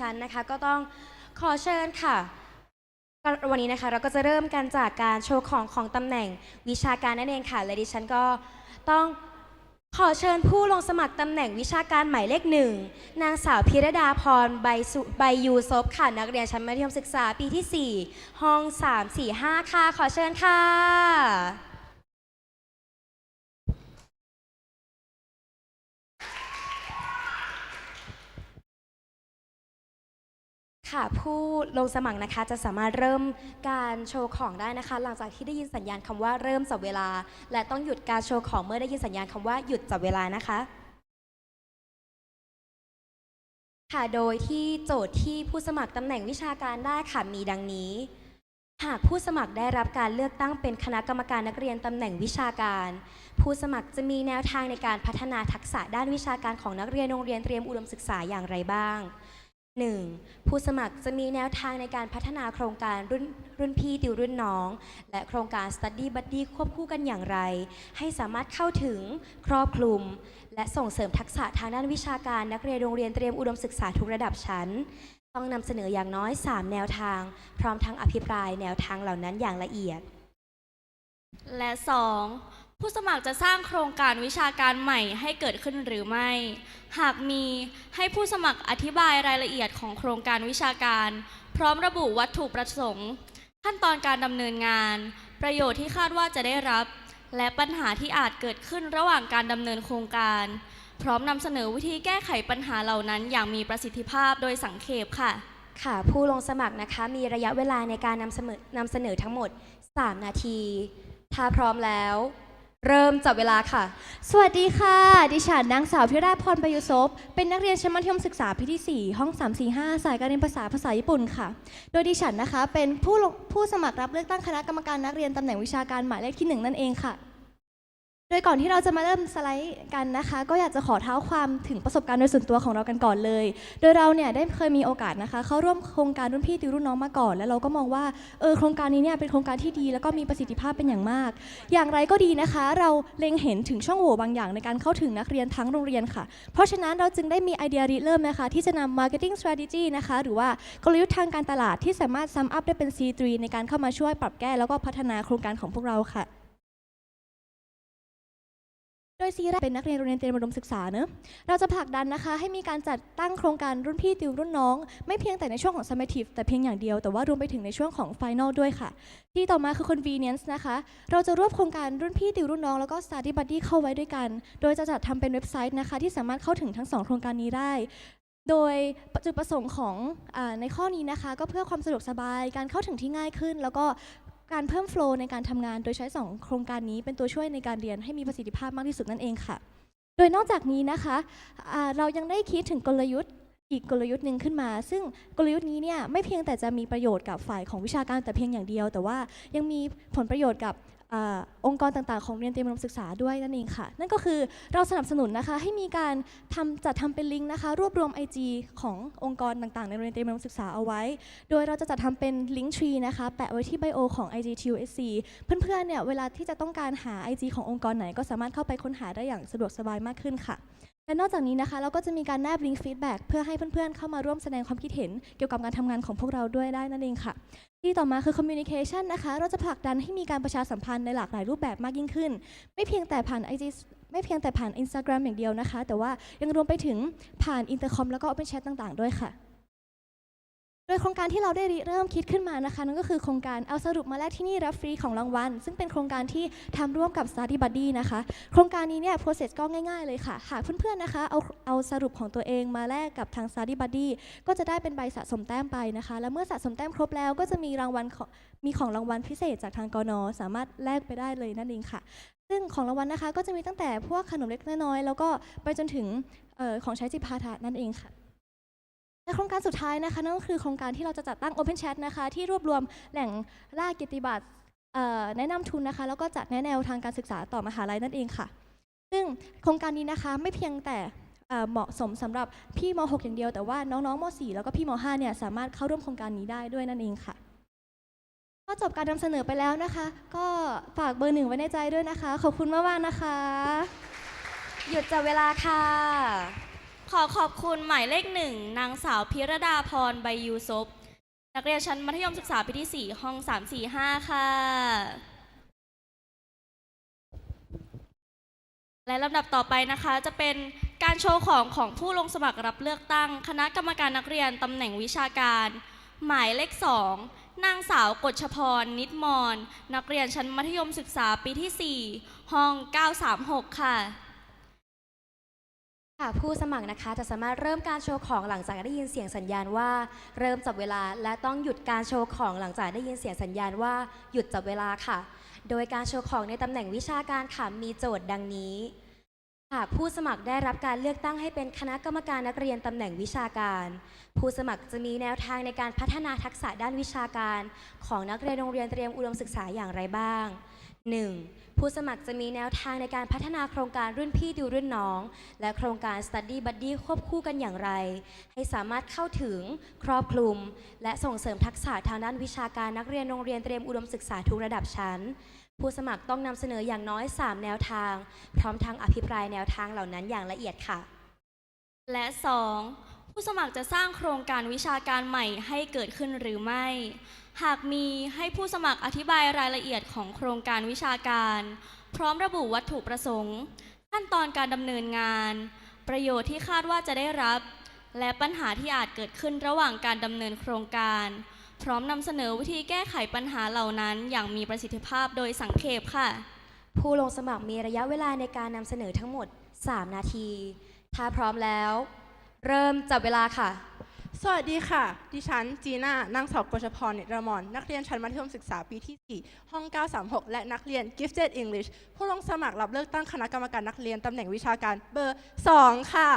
ฉันนะคะก็ต้องขอเชิญค่ะ วันนี้นะคะเราก็จะเริ่มกันจากการโชว์ของของตำแหน่งวิชาการนั่นเองค่ะ และดิฉันก็ต้องขอเชิญผู้ลงสมัครตำแหน่งวิชาการหมายเลขหนึ่งนางสาวพิรดาพรใบสุใบยูซบค่ะ นักเรียนชั้นมัธยมศึกษาปีที่ 4 ห้อง 345 ค่ะ ขอเชิญค่ะ ค่ะผู้ลงสมัครนะคะจะสามารถเริ่มการโชว์ของได้นะคะ หลังจากที่ได้ยินสัญญาณคำว่าเริ่มจับเวลา และต้องหยุดการโชว์ของเมื่อได้ยินสัญญาณคำว่าหยุดจับเวลานะคะ ค่ะโดยที่โจทย์ที่ผู้สมัครตำแหน่งวิชาการได้ค่ะมีดังนี้ หากผู้สมัครได้รับการเลือกตั้งเป็นคณะกรรมการนักเรียนตำแหน่งวิชาการ ผู้สมัครจะมีแนวทางในการพัฒนาทักษะด้านวิชาการของนักเรียนโรงเรียนเตรียมอุดมศึกษาอย่างไรบ้าง 1. ผู้สมัครจะมีแนวทางในการพัฒนาโครงการรุ่นรุ่นพี่ติวรุ่นน้อง และโครงการ Study Buddy ควบคู่กันอย่างไร ให้สามารถเข้าถึงครอบคลุม และส่งเสริมทักษะทางด้านวิชาการนักเรียนโรงเรียนเตรียมอุดมศึกษาทุกระดับชั้น ต้องนำเสนออย่างน้อย 3 แนวทาง พร้อมทั้งอภิปรายแนวทางเหล่านั้นอย่างละเอียด และ 2. ผู้สมัครจะสร้างโครงการวิชาการใหม่ให้เกิดขึ้นหรือไม่ หากมีให้ผู้สมัครอธิบายรายละเอียดของโครงการวิชาการ พร้อมระบุวัตถุประสงค์ ขั้นตอนการดำเนินงาน ประโยชน์ที่คาดว่าจะได้รับ และปัญหาที่อาจเกิดขึ้นระหว่างการดำเนินโครงการ พร้อมนำเสนอวิธีแก้ไขปัญหาเหล่านั้นอย่างมีประสิทธิภาพโดยสังเขปค่ะ ค่ะ ผู้ลงสมัครนะคะมีระยะเวลาในการนำเสนอนำเสนอทั้งหมด 3 นาที ถ้าพร้อมแล้ว เริ่มจับเวลาค่ะ สวัสดีค่ะ ดิฉันนางสาวพิราพรประยุศพเป็นนักเรียนชั้นมัธยมศึกษาปีที่ 4 ห้อง 345 สายการเรียนภาษาภาษาญี่ปุ่นค่ะ โดยดิฉันนะคะ เป็นผู้ผู้สมัครรับเลือกตั้งคณะกรรมการนักเรียนตำแหน่งวิชาการหมายเลขที่ 1 นั่นเองค่ะ โดยก่อนที่เราจะมาเริ่มสไลด์กันนะคะ ก็อยากจะขอเท้าความถึงประสบการณ์โดยส่วนตัวของเรากันก่อนเลย โดยเราเนี่ยได้เคยมีโอกาสนะคะ เข้าร่วมโครงการรุ่นพี่ติวรุ่นน้องมาก่อน แล้วเราก็มองว่าเออโครงการนี้เนี่ยเป็นโครงการที่ดีแล้วก็มีประสิทธิภาพเป็นอย่างมาก อย่างไรก็ดีนะคะ เราเล็งเห็นถึงช่องโหว่บางอย่างในการเข้าถึงนักเรียนทั้งโรงเรียนค่ะ เพราะฉะนั้นเราจึงได้มีไอเดียริเริ่มนะคะ ที่จะนำ marketing strategy นะคะหรือว่ากลยุทธ์ทางการตลาดที่สามารถซัมอัพได้เป็น C3 ในการเข้ามาช่วยปรับแก้แล้วก็พัฒนาโครงการของพวกเราค่ะ ยซีแรกเป็นนักเรียนโรงเรียนเตรียมอุดมศึกษาเนอะเราจะผลักดันนะคะ ให้มีการจัดตั้งโครงการรุ่นพี่ติวรุ่นน้อง ไม่เพียงแต่ในช่วงของ summative แต่เพียงอย่างเดียว แต่ว่ารวมไปถึงในช่วงของ final ด้วยค่ะ ที่ต่อมาคือ convenience นะคะ เราจะรวบโครงการรุ่นพี่ติวรุ่นน้องแล้วก็ study buddy เข้าไว้ด้วยกัน โดยจะจัดทำเป็นเว็บไซต์นะคะ ที่สามารถเข้าถึงทั้งสองโครงการนี้ได้โดยจุดประสงค์ของอในข้อนี้นะคะ ก็เพื่อความสะดวกสบายการเข้าถึงที่ง่ายขึ้น แล้วก็ การเพิ่มโฟล์ในการทำงาน โดยใช้ 2 โครงการนี้เป็นตัวช่วยในการเรียนให้มีประสิทธิภาพมากที่สุดนั่นเองค่ะ โดยนอกจากนี้นะคะะเรายังได้คิดถึงกลยุทธ์อีกกลยุทธ์หนึ่งขึ้นมา ซึ่งกลยุทธ์นี้เนี่ยไม่เพียงแต่จะมีประโยชน์กับฝ่ายของวิชาการแต่เพียงอย่างเดียว แต่ว่ายังมีผลประโยชน์กับ อองค์กรต่างๆ ของเรียนเตรียมอุดมศึกษาด้วยนั่นเองค่ะ นั่นก็คือเราสนับสนุนนะคะให้มีการทำจัดทำเป็นลิงก์นะคะ รวบรวม IG ขององค์กรต่างๆ ในโรงเรียนเตรียมอุดมศึกษาเอาไว้ โดยเราจะจัดทำเป็นลิงก์ทรีนะคะ แปะไว้ที่ไบโอของ IGTUSC เพื่อนๆเนี่ยเวลาที่จะต้องการหา IG ขององค์กรไหนก็สามารถเข้าไปค้นหาได้อย่างสะดวกสบายมากขึ้นค่ะ และนอกจากนี้นะคะเราก็จะมีการแนบลิงก์ฟีดแบ็กเพื่อให้เพื่อนๆ เข้ามาร่วมแสดงความคิดเห็น เกี่ยวกับการทำงานของพวกเราด้วยได้นั่นเองค่ะ ที่ต่อมาคือ communication นะคะ เราจะผลักดันให้มีการประชาสัมพันธ์ในหลากหลายรูปแบบมากยิ่งขึ้น ไม่เพียงแต่ผ่าน IG ไม่เพียงแต่ผ่าน Instagram อย่างเดียวนะคะ แต่ว่ายังรวมไปถึงผ่านอินเตอร์คอมแล้วก็ Open Chat ต่าง ๆ ด้วยค่ะ ดยโครงการที่เราได้เริ่มคิดขึ้นมานะคะนั่นก็คือโครงการเอาสรุปมาแลกที่นี่รับฟรีของรางวัล ซึ่งเป็นโครงการที่ทำร่วมกับ Study Buddy นะคะ โครงการนี้เนี่ย process ก็ง่ายๆเลยค่ะ หากเพื่อนๆนะคะเอาเอาสรุปของตัวเองมาแลกกับทาง Study Buddy ก็จะได้เป็นใบสะสมแต้มไปนะคะ แล้วเมื่อสะสมแต้มครบแล้วก็จะมีรางวัลมีของรางวัลพิเศษจากทางกนสามารถแลกไปได้เลยนั่นเองค่ะ ซึ่งของรางวัลนะคะก็จะมีตั้งแต่พวกขนมเล็กน้อยๆแล้วก็ไปจนถึงออของใช้จิปาถะนั่นเองค่ะ และโครงการสุดท้ายนะคะนั่นก็คือโครงการที่เราจะจัดตั้ง Open Chat นะคะที่รวบรวมแหล่งล่ากียรติบัตรเอ่อแนะนำทุนนะคะ แล้วก็จัดแนะแนวทางการศึกษาต่อมหาลัยนั่นเองค่ะ ซึ่งโครงการนี้นะคะไม่เพียงแต่เอ่อเหมาะสมสำหรับพี่ม .6 อย่างเดียวแต่ว่าน้องๆม .4 แล้วก็พี่ม .5 เนี่ยสามารถเข้าร่วมโครงการนี้ได้ด้วยนั่นเองค่ะ ก็จบการนำเสนอไปแล้วนะคะ ก็ฝากเบอร์หนึ่งไว้ในใจด้วยนะคะ ขอบคุณมากๆนะคะ หยุดจับเวลาค่ะ ขอขอบคุณหมายเลขหนึ่งนางสาวพิรดาพรใบยูซบนักเรียนชั้นมัธยมศึกษาปีที่ 4 ห้อง 345 ค่ะ และลำดับต่อไปนะคะจะเป็นการโชว์ของของผู้ลงสมัครรับเลือกตั้ง คณะกรรมการนักเรียนตำแหน่งวิชาการ หมายเลขสองนางสาวกฎชพร นิดมอน นักเรียนชั้นมัธยมศึกษาปีที่ 4 ห้อง 936 ค่ะ ค่ะผู้สมัครนะคะจะสามารถเริ่มการโชว์ของหลังจากได้ยินเสียงสัญญาณว่า เริ่มจับเวลาและต้องหยุดการโชว์ของหลังจากได้ยินเสียงสัญญาณว่าหยุดจับเวลาค่ะ โดยการโชว์ของในตำแหน่งวิชาการค่ะมีโจทย์ดังนี้หากผู้สมัครได้รับการเลือกตั้งให้เป็นคณะกรรมการนักเรียนตำแหน่งวิชาการ ผู้สมัครจะมีแนวทางในการพัฒนาทักษะด้านวิชาการ ของนักเรียนโรงเรียนเตรียมอุดมศึกษาอย่างไรบ้าง 1. ผู้สมัครจะมีแนวทางในการพัฒนาโครงการรุ่นพี่ดูรุ่นน้อง และโครงการ Study Buddy ควบคู่กันอย่างไร ให้สามารถเข้าถึงครอบคลุม และส่งเสริมทักษะทางด้านวิชาการนักเรียนโรงเรียนเตรียมอุดมศึกษาทุกระดับชั้น ผู้สมัครต้องนำเสนออย่างน้อย 3 แนวทาง พร้อมทั้งอภิปรายแนวทางเหล่านั้นอย่างละเอียดค่ะ และ 2. ผู้สมัครจะสร้างโครงการวิชาการใหม่ให้เกิดขึ้นหรือไม่ หากมีให้ผู้สมัครอธิบายรายละเอียดของโครงการวิชาการ พร้อมระบุวัตถุประสงค์ ขั้นตอนการดำเนินงาน ประโยชน์ที่คาดว่าจะได้รับ และปัญหาที่อาจเกิดขึ้นระหว่างการดำเนินโครงการ พร้อมนำเสนอวิธีแก้ไขปัญหาเหล่านั้น อย่างมีประสิทธิภาพโดยสังเขปค่ะ ผู้ลงสมัครมีระยะเวลาในการนำเสนอทั้งหมด 3 นาที ถ้าพร้อมแล้ว เริ่มจับเวลาค่ะ สวัสดีค่ะ ดิฉันจีน่านางสาวกชพรเนตรมรนักเรียนชั้นมัธยมศึกษาปีที่ 4 ห้อง 936 และนักเรียน Gifted English ผู้ลงสมัครรับเลือกตั้งคณะกรรมการนักเรียนตำแหน่งวิชาการเบอร์ 2 ค่ะ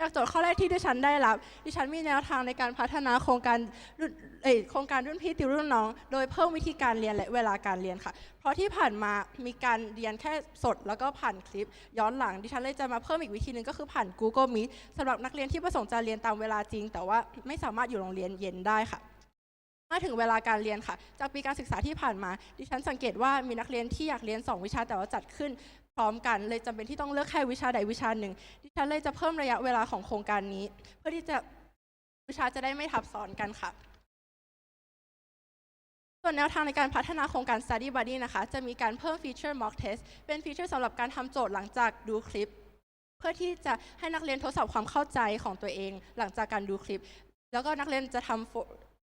จากโจทย์ข้อแรกที่ดิฉันได้รับ ดิฉันมีแนวทางในการพัฒนาโครงการรุ่นเอ่ยโครงการรุ่นพี่ติวรุ่นน้อง โดยเพิ่มวิธีการเรียนและเวลาการเรียนค่ะ เพราะที่ผ่านมามีการเรียนแค่สดแล้วก็ผ่านคลิป ย้อนหลังดิฉันเลยจะมาเพิ่มอีกวิธีหนึ่งก็คือผ่าน Google Meet สำหรับนักเรียนที่ประสงค์จะเรียนตามเวลาจริง แต่ว่าไม่สามารถอยู่โรงเรียนเย็นได้ค่ะมาถึงเวลาการเรียนค่ะ จากปีการศึกษาที่ผ่านมา ดิฉันสังเกตว่ามีนักเรียนที่อยากเรียน 2 วิชาแต่ว่าจัดขึ้น พร้อมกัน เลยจำเป็นที่ต้องเลือกแค่วิชาใดวิชาหนึ่ง ดิฉันเลยจะเพิ่มระยะเวลาของโครงการนี้ เพื่อที่จะวิชาจะได้ไม่ทับซ้อนกันค่ะ ส่วนแนวทางในการพัฒนาโครงการ Study Buddy นะคะ จะมีการเพิ่มฟีเจอร์ Mock Test เป็นฟีเจอร์สำหรับการทำโจทย์หลังจากดูคลิป เพื่อที่จะให้นักเรียนทดสอบความเข้าใจของตัวเอง หลังจากการดูคลิป แล้วก็นักเรียนจะทำ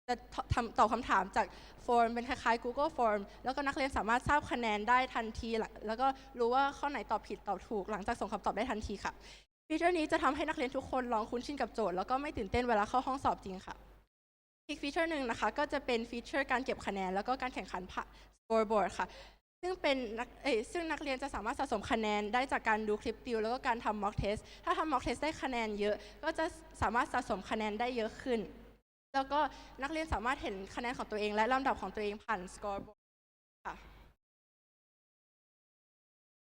จะทำตอบคำถามจากฟอร์มเป็นคล้ายๆ Google Form แล้วก็นักเรียนสามารถทราบคะแนนได้ทันที แล้วก็รู้ว่าข้อไหนตอบผิดตอบถูก หลังจากส่งคำตอบได้ทันทีค่ะฟีเจอร์นี้จะทำให้นักเรียนทุกคนลองคุ้นชินกับโจทย์แล้วก็ไม่ตื่นเต้นเวลาเข้าห้องสอบจริงค่ะ อีกฟีเจอร์หนึ่งนะคะ ก็จะเป็นฟีเจอร์การเก็บคะแนน แล้วก็การแข่งขันผ่าน scoreboard ค่ะ ซึ่งเป็นนักเอ้ซึ่งนักเรียนจะสามารถสะสมคะแนนได้จากการดูคลิปติว แล้วก็การทำ mock test ถ้าทำ mock test ได้คะแนนเยอะ ก็จะสามารถสะสมคะแนนได้เยอะขึ้น แล้วก็นักเรียนสามารถเห็นคะแนนของตัวเองและลำดับของตัวเองผ่าน scoreboard ค่ะ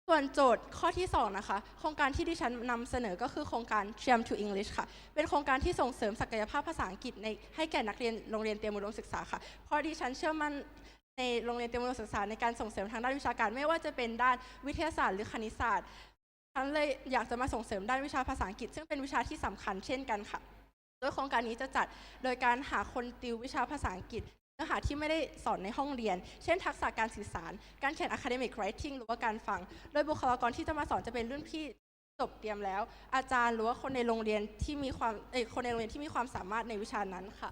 ส่วนโจทย์ข้อที่ 2 นะคะ โครงการที่ดิฉันนำเสนอก็คือโครงการ Jam to English ค่ะ เป็นโครงการที่ส่งเสริมศักยภาพภาษาอังกฤษในให้แก่นักเรียนโรงเรียนเตรียมอุดมศึกษาค่ะ เพราะดิฉันเชื่อมั่นในโรงเรียนเตรียมอุดมศึกษาในการส่งเสริมทางด้านวิชาการ ไม่ว่าจะเป็นด้านวิทยาศาสตร์หรือคณิตศาสตร์ฉันเลยอยากจะมาส่งเสริมด้านวิชาภาษาอังกฤษ ซึ่งเป็นวิชาที่สำคัญเช่นกันค่ะ โดยโครงการนี้จะจัดโดยการหาคนติววิชาภาษาอังกฤษเนื้อหาที่ไม่ได้สอนในห้องเรียน เช่น ทักษะการสื่อสาร การเขียน academic writing หรือว่าการฟัง โดยบุคลากรที่จะมาสอนจะเป็นรุ่นพี่จบเตรียมแล้ว อาจารย์หรือว่าคนในโรงเรียนที่มีความเอยคนในโรงเรียนที่มีความสามารถในวิชานั้นค่ะ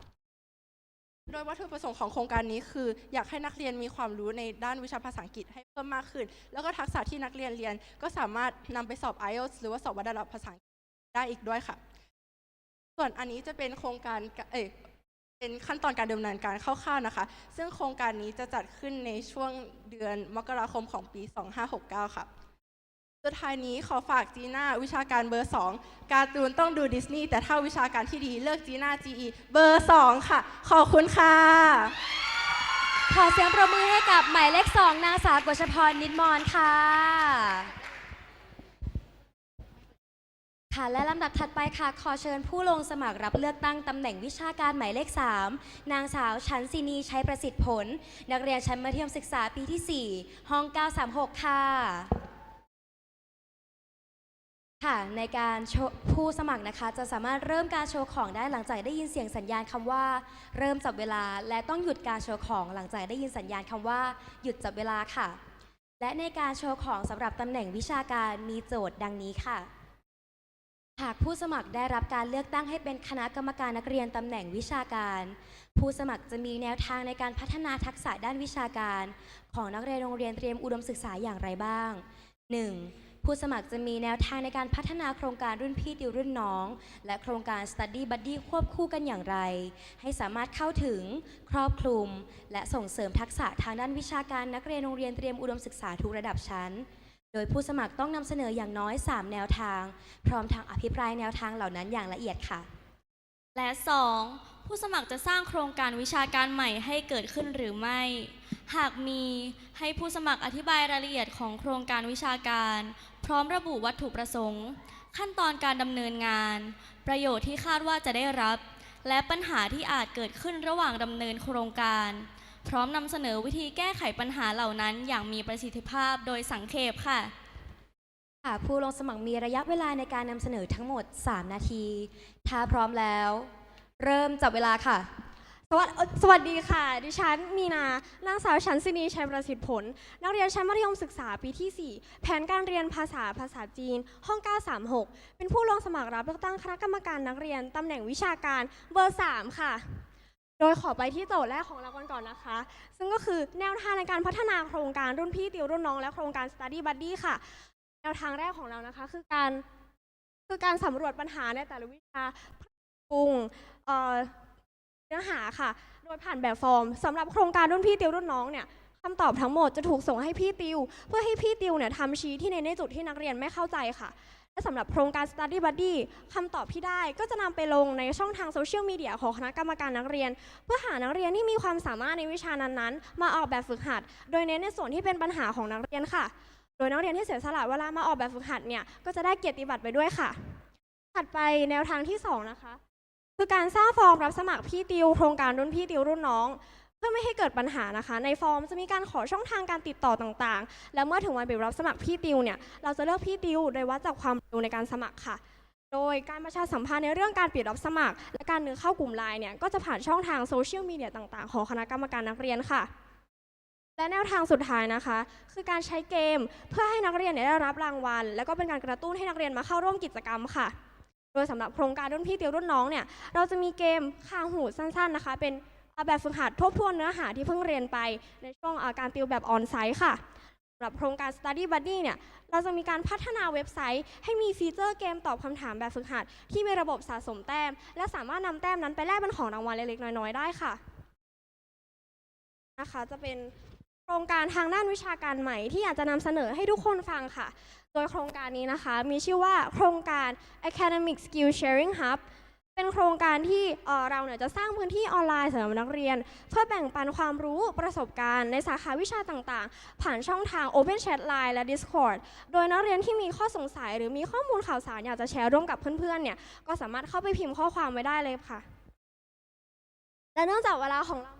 โดยวัตถุประสงค์ของโครงการนี้คือ อยากให้นักเรียนมีความรู้ในด้านวิชาภาษาอังกฤษให้เพิ่มมากขึ้น แล้วก็ทักษะที่นักเรียนเรียนก็สามารถนำไปสอบ IELTS หรือว่าสอบวัดระดับภาษาอังกฤษได้อีกด้วยค่ะ ส่วนอันนี้จะเป็นโครงการเอยเป็นขั้นตอนการดำเนินการคร่าวๆนะคะ ซึ่งโครงการนี้จะจัดขึ้นในช่วงเดือนมกราคมของปี 2569 ค่ะ สุดท้ายนี้ขอฝากจีน่าวิชาการเบอร์ 2 การ์ตูนต้องดูดิสนีย์แต่ถ้าวิชาการที่ดีเลือกจีน่า GE เบอร์ 2 ค่ะ ขอบคุณค่ะ ขอเสียงประมือให้กับหมายเลขสองนางสาวกฤชพรนิดมอนค่ะ ค่ะและลำดับถัดไปค่ะ ขอเชิญผู้ลงสมัครรับเลือกตั้งตำแหน่งวิชาการหมายเลข 3 นางสาวชันศินีชัยประสิทธิ์ผล นักเรียนชั้นมัธยมศึกษาปีที่ 4 ห้อง 936 ค่ะ ค่ะ ในการโชว์ผู้สมัครนะคะ จะสามารถเริ่มการโชว์ของได้หลังจากได้ยินเสียงสัญญาณคำว่า เริ่มจับเวลา และต้องหยุดการโชว์ของหลังจากได้ยินสัญญาณคำว่า หยุดจับเวลาค่ะ และในการโชว์ของสำหรับตำแหน่งวิชาการมีโจทย์ดังนี้ค่ะ หากผู้สมัครได้รับการเลือกตั้งให้เป็นคณะกรรมการนักเรียนตำแหน่งวิชาการ ผู้สมัครจะมีแนวทางในการพัฒนาทักษะด้านวิชาการ ของนักเรียนโรงเรียนเตรียมอุดมศึกษาอย่างไรบ้าง 1. ผู้สมัครจะมีแนวทางในการพัฒนาโครงการรุ่นพี่ติวรุ่นน้อง และโครงการ Study Buddy ควบคู่กันอย่างไร ให้สามารถเข้าถึง ครอบคลุม และส่งเสริมทักษะทางด้านวิชาการนักเรียนโรงเรียนเตรียมอุดมศึกษาทุกระดับชั้น โดยผู้สมัครต้องนำเสนออย่างน้อย 3 แนวทาง พร้อมทางอภิปรายแนวทางเหล่านั้นอย่างละเอียดค่ะ และ 2. ผู้สมัครจะสร้างโครงการวิชาการใหม่ให้เกิดขึ้นหรือไม่ หากมีให้ผู้สมัครอธิบายรายละเอียดของโครงการวิชาการ พร้อมระบุวัตถุประสงค์ ขั้นตอนการดำเนินงาน ประโยชน์ที่คาดว่าจะได้รับ และปัญหาที่อาจเกิดขึ้นระหว่างดำเนินโครงการ พร้อมนำเสนอวิธีแก้ไขปัญหาเหล่านั้น อย่างมีประสิทธิภาพโดยสังเขปค่ะ ค่ะผู้ลงสมัครมีระยะเวลาในการนำเสนอทั้งหมด 3 นาที ถ้าพร้อมแล้ว เริ่มจับเวลาค่ะ สวัสสวัสดีค่ะ ดิฉันมีนานางสาวชันซินีชัยประสิทธิผล นักเรียนชั้นมัธยมศึกษาปีที่ 4 แผนการเรียนภาษาภาษาจีน ห้อง 936 เป็นผู้ลงสมัครรับเลือกตั้งคณะกรรมการนักเรียนตำแหน่งวิชาการเบอร์ 3 ค่ะ โดยขอไปที่โจทย์แรกของเรากันก่อนนะคะ ซึ่งก็คือแนวทางในการพัฒนาโครงการรุ่นพี่ติวรุ่นน้องและโครงการ Study Buddy ค่ะ แนวทางแรกของเรานะคะ คือการคือการสำรวจปัญหาในแต่ละวิชาปรุงเอ่อเนื้อหาค่ะ โดยผ่านแบบฟอร์มสำหรับโครงการรุ่นพี่ติวรุ่นน้องเนี่ยคำตอบทั้งหมดจะถูกส่งให้พี่ติว เพื่อให้พี่ติวเนี่ยทำชี้ที่ในในจุดที่นักเรียนไม่เข้าใจค่ะ และสำหรับโครงการ Study Buddy คำตอบที่ได้ก็จะนำไปลงในช่องทางโซเชียลมีเดียของคณะกรรมการนักเรียน เพื่อหานักเรียนที่มีความสามารถในวิชานั้นๆ มาออกแบบฝึกหัด โดยเน้นในส่วนที่เป็นปัญหาของนักเรียนค่ะ โดยนักเรียนที่เสียสละเวลามาออกแบบฝึกหัดเนี่ยก็จะได้เกียรติบัตรไปด้วยค่ะ ถัดไปแนวทางที่สองนะคะ คือการสร้างฟอร์มรับสมัครพี่ติว โครงการรุ่นพี่ติวรุ่นน้อง เพื่อไม่ให้เกิดปัญหานะคะ ในฟอร์มจะมีการขอช่องทางการติดต่อต่างๆ และเมื่อถึงวันเปิดรับสมัครพี่ติวเนี่ยเราจะเลือกพี่ติวโดยวัดจากความเร็วในการสมัครค่ะ โดยการประชาสัมพันธ์ในเรื่องการปิดรับสมัคร และการเนื้อเข้ากลุ่มไลน์เนี่ยก็จะผ่านช่องทางโซเชียลมีเดียต่างๆ ของคณะกรรมการนักเรียนค่ะและแนวทางสุดท้ายนะคะ คือการใช้เกมเพื่อให้นักเรียนเนี่ยได้รับรางวัล และก็เป็นการกระตุ้นให้นักเรียนมาเข้าร่วมกิจกรรมค่ะ โดยสำหรับโครงการรุ่นพี่ติวรุ่นน้องเนี่ยเราจะมีเกมคางหูสั้น ๆนะคะ เป็น แบบฝึกหัดทบทวนเนื้อหาที่เพิ่งเรียนไปในช่วงาการติวแบบออนไซต์ค่ะสำหรับโครงการ Study Buddy เนี่ย เราจะมีการพัฒนาเว็บไซต์ ให้มีฟีเจอร์เกมตอบคำถามแบบฝึกหัด ที่มีระบบสะสมแต้ม และสามารถนำแต้มนั้นไปแลกเป็นของรางวัลเล็กๆ น้อยๆ ได้ค่ะนะคะจะเป็นโครงการทางด้านวิชาการใหม่ที่อยากจะนำเสนอให้ทุกคนฟังค่ะ โดยโครงการนี้นะคะมีชื่อว่าโครงการ Academic Skill Sharing Hub เป็นโครงการที่เราเนี่ยจะสร้างพื้นที่ออนไลน์สำหรับนักเรียน เพื่อแบ่งปันความรู้ประสบการณ์ในสาขาวิชาต่างๆ ผ่านช่องทาง Open Chat Line และ Discord โดยนักเรียนที่มีข้อสงสัย หรือมีข้อมูลข่าวสารอยากจะแชร์ร่วมกับเพื่อนๆเนี่ยก็สามารถเข้าไปพิมพ์ข้อความไว้ได้เลยค่ะ และเนื่องจากเวลาของเรา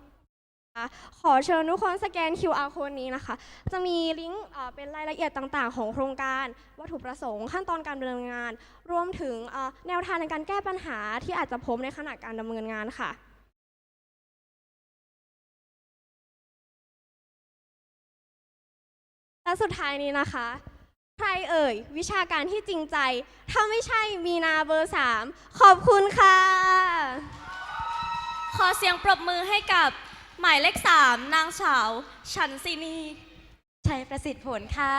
ะขอเชิญทุกคนสแกน QR code นี้นะคะ จะมีลิงก์เอ่อเป็นรายละเอียดต่างๆ ของโครงการ วัตถุประสงค์ ขั้นตอนการดำเนินงาน รวมถึงอ่อแนวทางในการแก้ปัญหาที่อาจจะพบในขณะการดำเนินงานค่ะ และสุดท้ายนี้นะคะ ใครเอ่ย วิชาการที่จริงใจ ถ้าไม่ใช่มีนาเบอร์ 3 ขอบคุณค่ะ ขอเสียงปรบมือให้กับ หมายเลขสามนางสาว ชันซินี ชัยประสิทธิ์ผลค่ะ